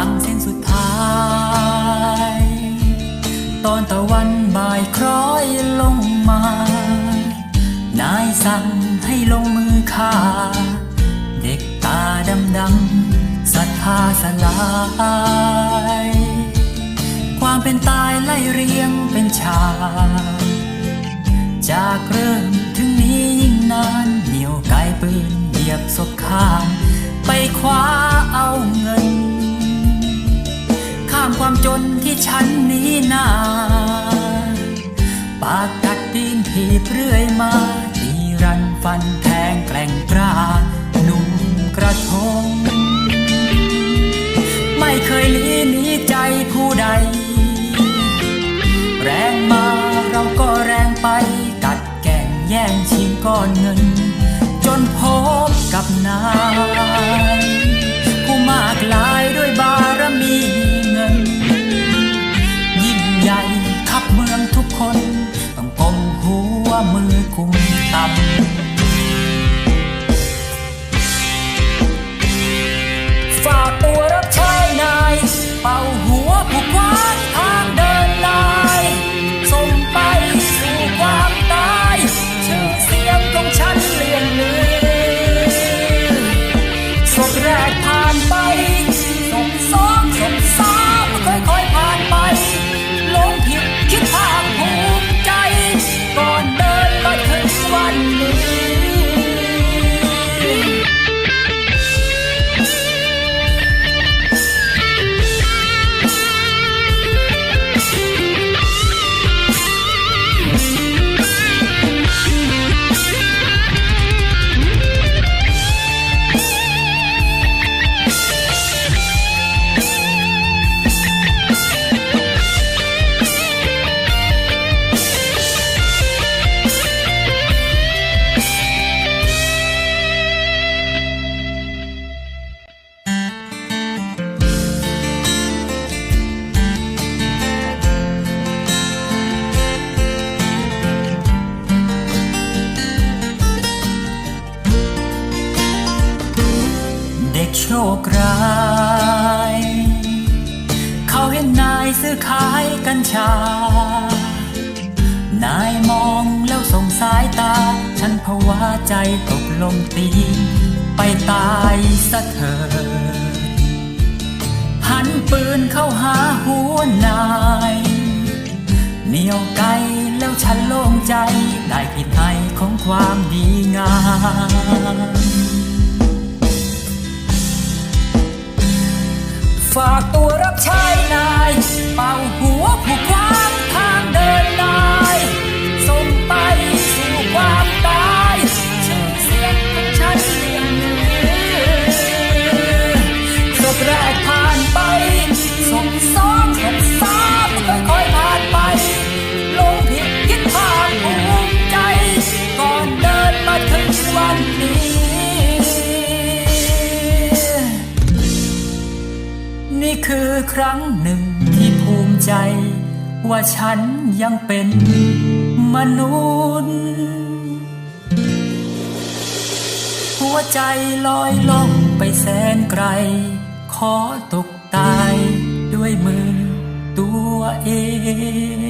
างเส้นสุดท้าย ตอนตะวันบ่ายคล้อยลงมา นายสั่งให้ลงมือฆ่า เด็กตาดำดำศรัทธาสลาย ความเป็นตายไล่เรียงเป็นฉากจากเริ่มถึงนี้ยิ่งนานเหนียวไกลปืนเหยียบศพข้างไป บเรื่อยมาตีรันฟันแทงแกล้งกล้าหนุ่มกระทง ไม่เคยหลีหนีใจผู้ใด คร้าย เขาเห็นนายซื้อขายกัญชา นายมองแล้วส่งสายตา ฉันภาวะใจตกลงตีไปตายซะเถิดหันปืนเข้าหาหัวนายเหนียวไกลแล้วฉันโล่งใจ ได้ผิดในของความดีงาม ฝากตัวรับใช้นาย เป่าหัวผู้ก คือครั้งหนึ่งที่ภูมิใจ ว่าฉันยังเป็นมนุษย์ หัวใจลอยล่องไปแสนไกล ขอตกตายด้วยมือตัวเอง